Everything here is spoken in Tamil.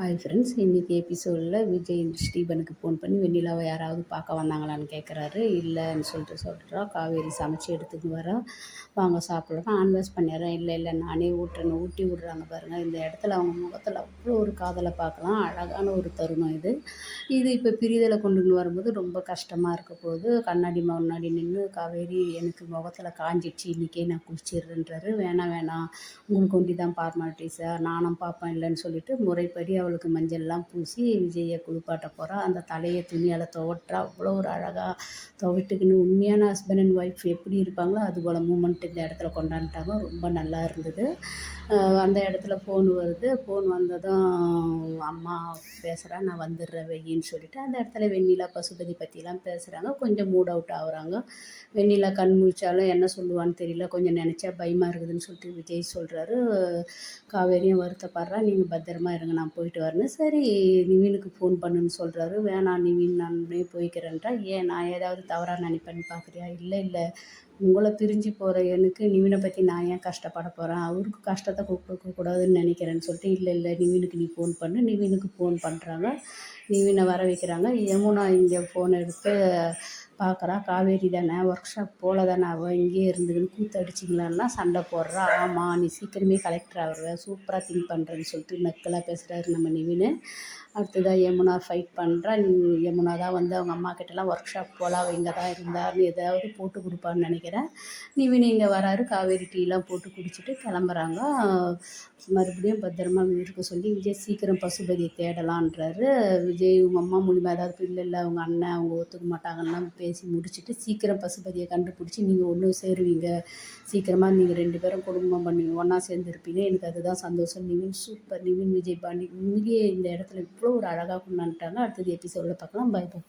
ஹாய் ஃப்ரெண்ட்ஸ் இன்றைக்கி எபிசோடில் விஜய் ஸ்டீபனுக்கு ஃபோன் பண்ணி வெண்ணிலாவை யாராவது பார்க்க வந்தாங்களான்னு கேட்குறாரு இல்லைன்னு சொல்லிட்டு சொல்கிறா காவேரி சமைச்சு எடுத்துக்கு வரோம் வாங்க சாப்பிட்றோம் ஆன்வாஸ் பண்ணிடுறேன். இல்லை இல்லை நானே ஊட்டுறேன்னு ஊட்டி விட்றாங்க பாருங்கள் இந்த இடத்துல அவங்க முகத்தில் அவ்வளோ ஒரு காதலை பார்க்கலாம். அழகான ஒரு தருணம் இது. இது இப்போ பிரிதலை கொண்டு வரும்போது ரொம்ப கஷ்டமாக இருக்க போது கண்ணாடி முன்னாடி நின்று காவேரி எனக்கு முகத்தில் காஞ்சிடுச்சு. இன்றைக்கே நான் குளிச்சிடுறேன்றாரு. வேணாம் வேணாம். உங்களுக்கு ஒண்டி தான் ஃபார்மாலிட்டிஸாக நானும் பார்ப்பேன். இல்லைன்னு சொல்லிட்டு முறைப்படி அவளுக்கு மஞ்சள்லாம் பூசி விஜயை குளிப்பாட்ட போகிறோம் அந்த தலையை துணியால் துவட்டுறா. அவ்வளோ ஒரு அழகாக துவட்டுக்குன்னு உண்மையான ஹஸ்பண்ட் அண்ட் ஒய்ஃப் எப்படி இருப்பாங்களோ அது போல் மூமெண்ட் இந்த இடத்துல கொண்டாந்துட்டாங்க. ரொம்ப நல்லா இருந்தது. அந்த இடத்துல ஃபோன் வருது. ஃபோன் வந்ததும் அம்மா பேசுகிறா நான் வந்துடுறேன் வெயின்னு சொல்லிட்டு. அந்த இடத்துல வெண்ணிலா பசுபதி பற்றிலாம் பேசுகிறாங்க கொஞ்சம் மூட் அவுட் ஆகுறாங்க. வெண்ணிலா கண் முழிச்சாலும் என்ன சொல்லுவான்னு தெரியல. கொஞ்சம் நினச்சா பயமாக இருக்குதுன்னு சொல்லிட்டு விஜய் சொல்கிறாரு காவேரியும் வருத்தப்படுறா. நீங்கள் பத்திரமா இருங்க. நான் போயிட்டு வரேன்னு. சரி நிவீனுக்கு ஃபோன் பண்ணுன்னு சொல்கிறாரு வேணாம் நிவீன் நானே போய்க்கிறேன்ட்டா. ஏன் நான் ஏதாவது தவறாக நினைப்பேன்னு பார்க்குறியா இல்லை இல்லை. உங்களை பிரிஞ்சு போகிற எனக்கு நிவினை பற்றி நான் ஏன் கஷ்டப்பட போகிறேன் அவருக்கு கஷ்டத்தை கொடுக்கக்கூடாதுன்னு நினைக்கிறேன்னு சொல்லிட்டு இல்லை இல்லை நிவினுக்கு நீ ஃபோன் பண்ணு. நிவினுக்கு ஃபோன் பண்ணுறாங்க நிவினை வர வைக்கிறாங்க. யமுனா இங்கே ஃபோன் எடுத்து பார்க்குறா காவேரி தானே ஒர்க் ஷாப் போல தானே அவள் இங்கேயே இருந்துக்கின்னு கூத்து அடிச்சிங்களான்லாம் சண்டை போடுறா. ஆமாம் நீ சீக்கிரமே கலெக்டர் ஆகிற சூப்பராக திங்க் பண்ணுறேன்னு சொல்லிட்டு நக்கலாக பேசுகிறாரு நம்ம நிவின். அடுத்ததாக யமுனா ஃபைட் பண்ணுறா யமுனா தான் வந்து அவங்க அம்மா கிட்டலாம் ஒர்க் ஷாப் போல் அவள் இங்கே தான் இருந்தார்னு ஏதாவது போட்டு கொடுப்பான்னு நினைக்கிறேன். நிவின் இங்கே வராரு காவேரி டீலாம் போட்டு குடிச்சிட்டு கிளம்புறாங்க. மறுபடியும் பத்திரமா வீட்டுக்கு சொல்லி விஜய் சீக்கிரம் பசுபதியை தேடலான்றாரு. விஜய் உங்கள் அம்மா மூலிமா ஏதாவது இல்லை இல்லை அவங்க அண்ணன் அவங்க ஒத்துக்க மாட்டாங்கன்னா பேசி முடிச்சுட்டு சீக்கிரம் பசுபதியை கண்டுபிடிச்சி நீங்கள் ஒன்றும் சேருவீங்க. சீக்கிரமாக நீங்கள் ரெண்டு பேரும் குடும்பம் பண்ணுவீங்க. ஒன்றா சேர்ந்து இருப்பீங்க எனக்கு அதுதான் சந்தோஷம். நிவின் சூப்பர் நிவின் விஜய் பாண்டி. உண்மையிலேயே இந்த இடத்துல இவ்வளோ ஒரு அழகாக கொண்டாந்துட்டாங்க. அடுத்தது எபிசோடில் பார்க்கலாம். By by